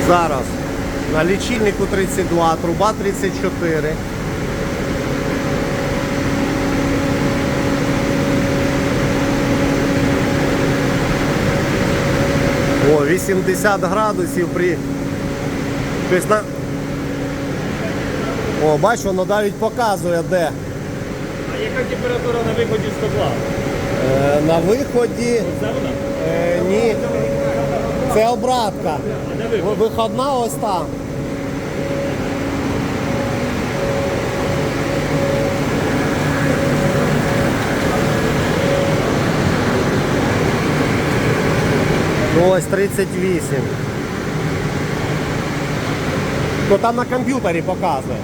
Зараз на лічильнику 32, труба 34. О, 80 градусів при. Тобто на... О, бач, воно навіть показує де. А яка температура на виході з котла? Е, на виході. Е, ні. Це обратка. Виходна ось там. Ну, Ось 38. Ну там на комп'ютері показує.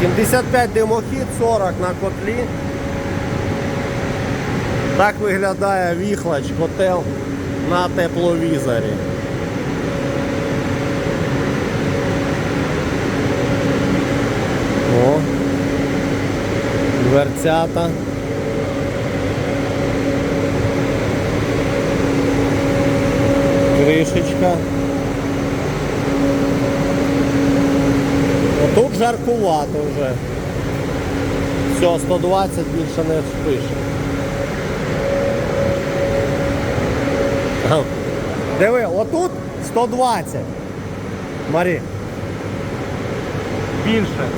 75 димохід, 40 на котлі. Так виглядає віхлач, котел на тепловізорі. О, дверцята. Кришечка. Тут жаркувато вже. Все, 120 більше не спише. Диви, отут 120. Марі. Більше.